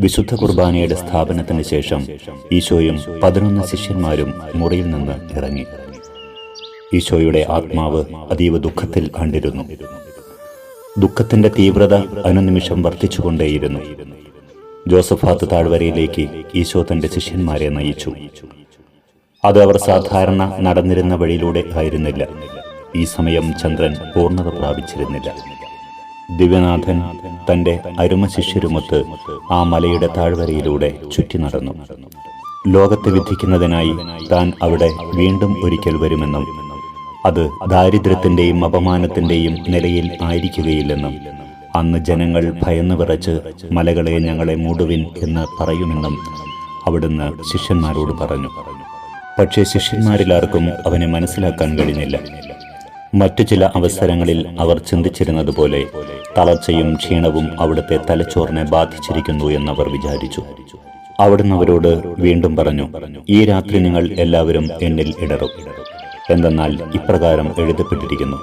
വിശുദ്ധ കുർബാനയുടെ സ്ഥാപനത്തിന് ശേഷം ഈശോയും പതിനൊന്ന് ശിഷ്യന്മാരും മുറിയിൽ നിന്ന് ഇറങ്ങി. ഈശോയുടെ ആത്മാവ് അതീവ ദുഃഖത്തിൽ കണ്ടിരുന്നു. ദുഃഖത്തിന്റെ തീവ്രത അനുനിമിഷം വർദ്ധിച്ചുകൊണ്ടേയിരുന്നു. ജോസഫാത്ത് താഴ്വരയിലേക്ക് ഈശോ തന്റെ ശിഷ്യന്മാരെ നയിച്ചു. അത് അവർ സാധാരണ നടന്നിരുന്ന വഴിയിലൂടെ ആയിരുന്നില്ല. ഈ സമയം ചന്ദ്രൻ പൂർണത പ്രാപിച്ചിരുന്നില്ല. ദിവ്യനാഥൻ തന്റെ അരുമ ശിഷ്യരുമൊത്ത് ആ മലയുടെ താഴ്വരയിലൂടെ ചുറ്റി നടന്നു. ലോകത്തെ വിധിക്കുന്നതിനായി താൻ അവിടെ വീണ്ടും ഒരിക്കൽ വരുമെന്നും അത് ദാരിദ്ര്യത്തിന്റെയും അപമാനത്തിന്റെയും നിലയിൽ ആയിരിക്കുകയില്ലെന്നും അന്ന് ജനങ്ങൾ ഭയന്ന് വിറച്ച് മലകളെ ഞങ്ങളെ മൂടുവിൻ എന്ന് പറയുമെന്നും അവിടുന്ന് ശിഷ്യന്മാരോട് പറഞ്ഞു. പക്ഷേ ശിഷ്യന്മാരിലാർക്കും അവനെ മനസ്സിലാക്കാൻ കഴിഞ്ഞില്ല. മറ്റു ചില അവസരങ്ങളിൽ അവർ ചിന്തിച്ചിരുന്നത് പോലെ തളർച്ചയും ക്ഷീണവും അവിടുത്തെ തലച്ചോറിനെ ബാധിച്ചിരിക്കുന്നു എന്നവർ വിചാരിച്ചു. അവിടുന്ന് അവരോട് വീണ്ടും പറഞ്ഞു ഈ രാത്രി നിങ്ങൾ എല്ലാവരും എന്നിൽ ഇടറും. എന്തെന്നാൽ ഇപ്രകാരം എഴുതപ്പെട്ടിരിക്കുന്നു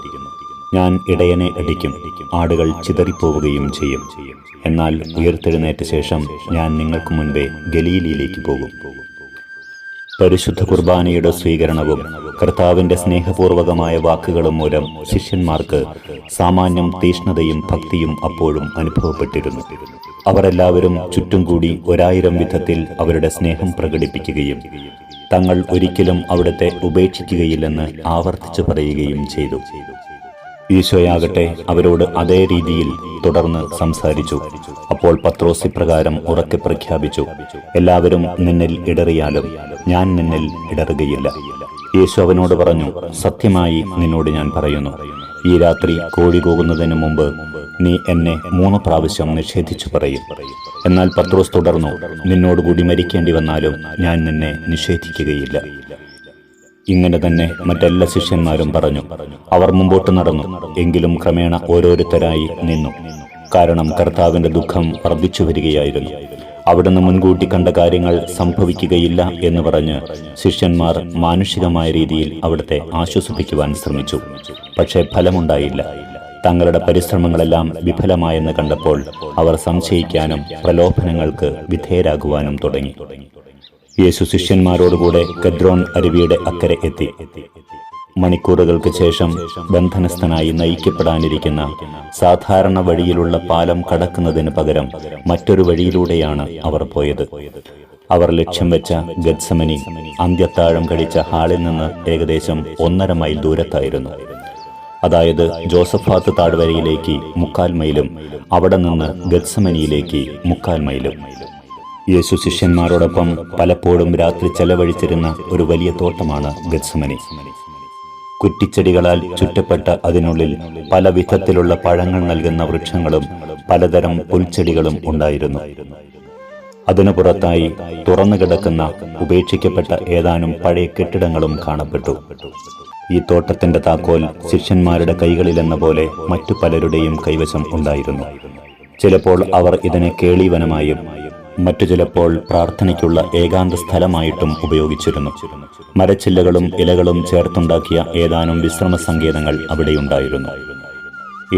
ഞാൻ ഇടയനെ അടിക്കും ആടുകൾ ചിതറിപ്പോവുകയും ചെയ്യും. എന്നാൽ ഉയർത്തെഴുന്നേറ്റ ശേഷം ഞാൻ നിങ്ങൾക്ക് മുൻപേ ഗലീലിയിലേക്ക് പോകും. പരിശുദ്ധ കുർബാനയുടെ സ്വീകരണവും കർത്താവിന്റെ സ്നേഹപൂർവകമായ വാക്കുകളും മൂലം ശിഷ്യന്മാർക്ക് സാമാന്യം തീഷ്ണതയും ഭക്തിയും അപ്പോഴും അനുഭവപ്പെട്ടിരുന്നു. അവരെല്ലാവരും ചുറ്റും കൂടി ഒരായിരം വിധത്തിൽ അവരുടെ സ്നേഹം പ്രകടിപ്പിക്കുകയും തങ്ങൾ ഒരിക്കലും അവിടുത്തെ ഉപേക്ഷിക്കുകയില്ലെന്ന് ആവർത്തിച്ചു പറയുകയും ചെയ്തു. ഈശോയാകട്ടെ അവരോട് അതേ രീതിയിൽ തുടർന്ന് സംസാരിച്ചു. അപ്പോൾ പത്രോസ് ഇപ്രകാരം ഉറക്കെ പ്രഖ്യാപിച്ചു എല്ലാവരും നിന്നിൽ ഇടറിയാലും ഞാൻ നിന്നിൽ ഇടറുകയില്ല. യേശു അവനോട് പറഞ്ഞു സത്യമായി നിന്നോട് ഞാൻ പറയുന്നു ഈ രാത്രി കോഴി കൂകുന്നതിന് മുമ്പ് നീ എന്നെ മൂന്ന് പ്രാവശ്യം നിഷേധിച്ചു പറയും. എന്നാൽ പത്രോസ് തുടർന്നു നിന്നോടുകൂടി മരിക്കേണ്ടി വന്നാലും ഞാൻ നിന്നെ നിഷേധിക്കുകയില്ല. ഇങ്ങനെ തന്നെ മറ്റെല്ലാ ശിഷ്യന്മാരും പറഞ്ഞു. അവർ മുമ്പോട്ട് നടന്നു. എങ്കിലും ക്രമേണ ഓരോരുത്തരായി നിന്നു. കാരണം കർത്താവിന്റെ ദുഃഖം വർദ്ധിച്ചു വരികയായിരുന്നു. അവിടുന്ന് മുൻകൂട്ടി കണ്ട കാര്യങ്ങൾ സംഭവിക്കുകയില്ല എന്ന് പറഞ്ഞ് ശിഷ്യന്മാർ മാനുഷികമായ രീതിയിൽ അവിടുത്തെ ആശ്വസിപ്പിക്കുവാൻ ശ്രമിച്ചു. പക്ഷേ ഫലമുണ്ടായില്ല. തങ്ങളുടെ പരിശ്രമങ്ങളെല്ലാം വിഫലമായെന്ന് കണ്ടപ്പോൾ അവർ സംശയിക്കാനും പ്രലോഭനങ്ങൾക്ക് വിധേയരാകുവാനും തുടങ്ങി. യേശു ശിഷ്യന്മാരോടുകൂടെ കദ്രോൺ അരുവിയുടെ അക്കരെ എത്തി. മണിക്കൂറുകൾക്ക് ശേഷം ബന്ധനസ്ഥനായി നയിക്കപ്പെടാനിരിക്കുന്ന സാധാരണ വഴിയിലുള്ള പാലം കടക്കുന്നതിന് പകരം മറ്റൊരു വഴിയിലൂടെയാണ് അവർ പോയത്. അവർ ലക്ഷ്യം വെച്ച ഗത്സമനി അന്ത്യത്താഴം കഴിച്ച ഹാളിൽ നിന്ന് ഏകദേശം ഒന്നര മൈൽ ദൂരത്തായിരുന്നു. അതായത് ജോസഫാത്ത് താഴ്വരയിലേക്ക് മുക്കാൽ മൈലും അവിടെ നിന്ന് ഗത്സമനിയിലേക്ക് മുക്കാൽ മൈലും. യേശു ശിഷ്യന്മാരോടൊപ്പം പലപ്പോഴും രാത്രി ചെലവഴിച്ചിരുന്ന ഒരു വലിയ തോട്ടമാണ് ഗത്സമനി. കുറ്റിച്ചെടികളാൽ ചുറ്റപ്പെട്ട അതിനുള്ളിൽ പല വിധത്തിലുള്ള പഴങ്ങൾ നൽകുന്ന വൃക്ഷങ്ങളും പലതരം പുൽച്ചെടികളും ഉണ്ടായിരുന്നു. അതിനു പുറത്തായി തുറന്നു കിടക്കുന്ന ഉപേക്ഷിക്കപ്പെട്ട ഏതാനും പഴയ കെട്ടിടങ്ങളും കാണപ്പെട്ടു. ഈ തോട്ടത്തിന്റെ താക്കോൽ ശിഷ്യന്മാരുടെ കൈകളിലെന്ന പോലെ മറ്റു പലരുടെയും കൈവശം ഉണ്ടായിരുന്നു. ചിലപ്പോൾ അവർ ഇതിനെ കേളീവനമായും മറ്റു ചിലപ്പോൾ പ്രാർത്ഥനയ്ക്കുള്ള ഏകാന്ത സ്ഥലമായിട്ടും ഉപയോഗിച്ചിരുന്നു. മരച്ചില്ലകളും ഇലകളും ചേർത്തുണ്ടാക്കിയ ഏതാനും വിശ്രമ സങ്കേതങ്ങൾ അവിടെയുണ്ടായിരുന്നു.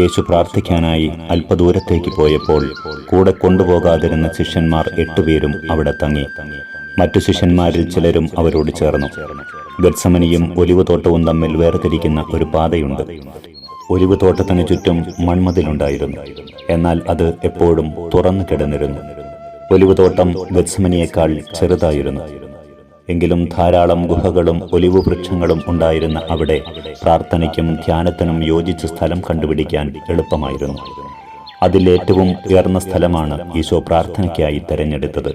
യേശു പ്രാർത്ഥിക്കാനായി അല്പദൂരത്തേക്ക് പോയപ്പോൾ കൂടെ കൊണ്ടുപോകാതിരുന്ന ശിഷ്യന്മാർ എട്ടുപേരും അവിടെ തങ്ങി. മറ്റു ശിഷ്യന്മാരിൽ ചിലരും അവരോട് ചേർന്നു. ഗത്സമനിയും ഒലിവ് തോട്ടവും തമ്മിൽ വേർതിരിക്കുന്ന ഒരു പാതയുണ്ട്. ഒലിവ് തോട്ടത്തിന് ചുറ്റും മൺമതിലുണ്ടായിരുന്നു. എന്നാൽ അത് എപ്പോഴും തുറന്നു കിടന്നിരുന്നു. ഒലിവ് തോട്ടം ഗത്സമനിയേക്കാൾ ചെറുതായിരുന്നു. എങ്കിലും ധാരാളം ഗുഹകളും ഒലിവ് വൃക്ഷങ്ങളും ഉണ്ടായിരുന്ന അവിടെ പ്രാർത്ഥനയ്ക്കും ധ്യാനത്തിനും യോജിച്ച സ്ഥലം കണ്ടുപിടിക്കാൻ എളുപ്പമായിരുന്നു. അതിലേറ്റവും ഉയർന്ന സ്ഥലമാണ് ഈശോ പ്രാർത്ഥനയ്ക്കായി തെരഞ്ഞെടുത്തത്.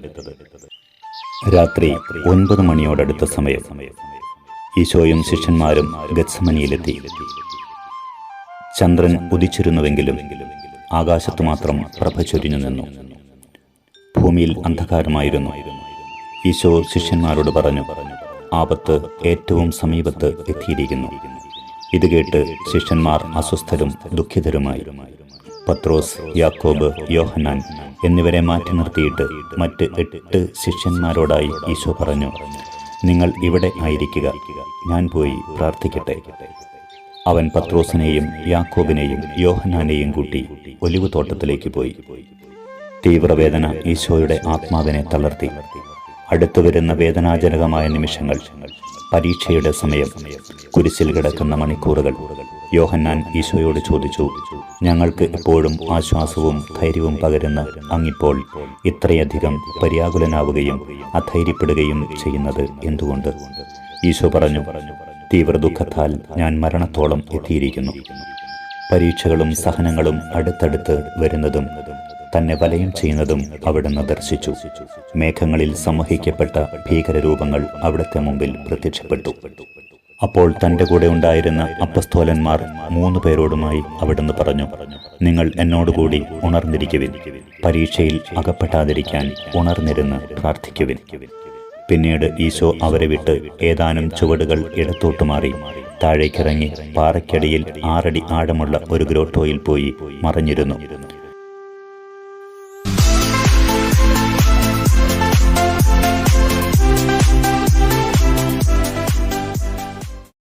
രാത്രി ഒൻപത് മണിയോടടുത്ത സമയം ഈശോയും ശിഷ്യന്മാരും ഗത്സമനിയിലെത്തി. ചന്ദ്രൻ ഉദിച്ചിരുന്നുവെങ്കിലും ആകാശത്തു മാത്രം പ്രഭ ചൊരിഞ്ഞു നിന്നു. ഭൂമിയിൽ അന്ധകാരമായിരുന്നു. ഈശോ ശിഷ്യന്മാരോട് പറഞ്ഞു ആപത്ത് ഏറ്റവും സമീപത്ത് എത്തിയിരിക്കുന്നു. ഇത് കേട്ട് ശിഷ്യന്മാർ അസ്വസ്ഥരും ദുഃഖിതരുമായി. പത്രോസ് യാക്കോബ് യോഹന്നാൻ എന്നിവരെ മാറ്റി നിർത്തിയിട്ട് മറ്റ് എട്ട് ശിഷ്യന്മാരോടായി ഈശോ പറഞ്ഞു നിങ്ങൾ ഇവിടെ ആയിരിക്കുക. ഞാൻ പോയി പ്രാർത്ഥിക്കട്ടെ. അവൻ പത്രോസിനെയും യാക്കോബിനെയും യോഹനാനെയും കൂട്ടി ഒലിവ് തോട്ടത്തിലേക്ക് പോയി. തീവ്രവേദന ഈശോയുടെ ആത്മാവിനെ തളർത്തി. അടുത്തു വരുന്ന വേദനാജനകമായ നിമിഷങ്ങൾ പരീക്ഷയുടെ സമയം കുരിശിൽ കിടക്കുന്ന മണിക്കൂറുകൾ. യോഹന്നാൻ ഈശോയോട് ചോദിച്ചു ഞങ്ങൾക്ക് എപ്പോഴും ആശ്വാസവും ധൈര്യവും പകരുന്ന അങ്ങിപ്പോൾ ഇത്രയധികം പര്യാകുലനാവുകയും അധൈര്യപ്പെടുകയും ചെയ്യുന്നത് എന്തുകൊണ്ട്? ഈശോ പറഞ്ഞു തീവ്ര ദുഃഖത്താൽ ഞാൻ മരണത്തോളം എത്തിയിരിക്കുന്നു. പരീക്ഷകളും സഹനങ്ങളും അടുത്തടുത്ത് വരുന്നതും തന്നെ വലയം ചെയ്യുന്നതും അവിടുന്ന് ദർശിച്ചു. മേഘങ്ങളിൽ സംവഹിക്കപ്പെട്ട ഭീകരരൂപങ്ങൾ അവിടുത്തെ മുമ്പിൽ പ്രത്യക്ഷപ്പെട്ടു. അപ്പോൾ തന്റെ കൂടെ ഉണ്ടായിരുന്ന അപ്പസ്തോലന്മാർ മൂന്ന് പേരോടുമായി അവിടുന്ന് പറഞ്ഞു നിങ്ങൾ എന്നോടുകൂടി ഉണർന്നിരിക്കുവിൻ. പരീക്ഷയിൽ അകപ്പെടാതിരിക്കാൻ ഉണർന്നിരുന്ന് പ്രാർത്ഥിക്കുവിൻ. പിന്നീട് ഈശോ അവരെ വിട്ട് ഏതാനും ചുവടുകൾ ഇടത്തോട്ട് മാറി താഴേക്കിറങ്ങി പാറയ്ക്കടിയിൽ ആറടി ആഴമുള്ള ഒരു ഗ്രോട്ടോയിൽ പോയി മറഞ്ഞിരുന്നു.